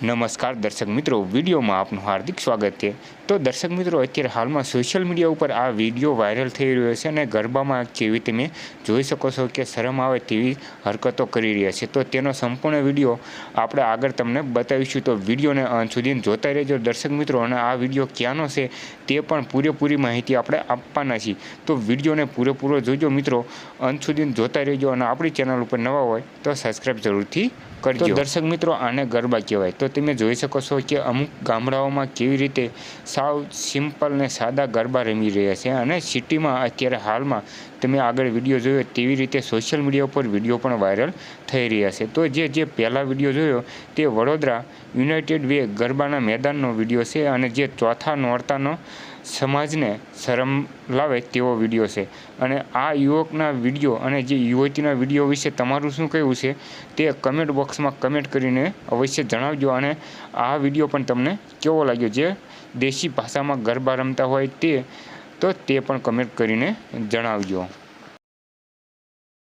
નમસ્કાર દર્શક મિત્રો વિડીયોમાં આપનું હાર્દિક સ્વાગત છે. તો દર્શક મિત્રો અત્યારે હાલમાં સોશિયલ મીડિયા ઉપર આ વીડિયો વાયરલ થઈ રહ્યો છે અને ગરબામાં જેવી તમે જોઈ શકો છો કે શરમ આવે તેવી હરકતો કરી રહ્યા છે. તો તેનો સંપૂર્ણ વીડિયો આપણે આગળ તમને બતાવીશું. તો વિડીયોને અંત સુધી જોતા રહેજો દર્શક મિત્રો અને આ વીડિયો ક્યાંનો છે તે પણ પૂરેપૂરી માહિતી આપણે આપવાના છીએ. તો વિડીયોને પૂરેપૂરો જોજો મિત્રો અંત સુધી જોતા રહેજો અને આપણી ચેનલ ઉપર નવા હોય તો સબસ્ક્રાઈબ જરૂરથી કરજો. દર્શક મિત્રો આને ગરબા કહેવાય. તો તમે જોઈ શકો છો કે અમુક ગામડાઓમાં કેવી રીતે સાવ સિમ્પલ ને સાદા ગરબા રમી રહ્યા છે અને સિટીમાં અત્યારે હાલમાં તમે આગળ વીડિયો જોયો તેવી રીતે સોશિયલ મીડિયા ઉપર વીડિયો પણ વાયરલ થઈ રહ્યા છે. તો જે જે પહેલાં વીડિયો જોયો તે વડોદરા યુનાઇટેડ વે ગરબાના મેદાનનો વીડિયો છે અને જે ચોથા નોરતાનો સમાજને શરમ લાવે તેવો વીડિયો છે. અને આ યુવકના વીડિયો અને જે યુવતીના વીડિયો વિશે તમારું શું કહેવું છે તે કમેન્ટ બોક્સમાં કમેન્ટ કરીને અવશ્ય જણાવજો અને આ વીડિયો પણ તમને કેવો લાગ્યો? જે દેશી ભાષામાં ગરબા રમતા હોય તે, તો તે પણ કમેન્ટ કરીને જણાવજો.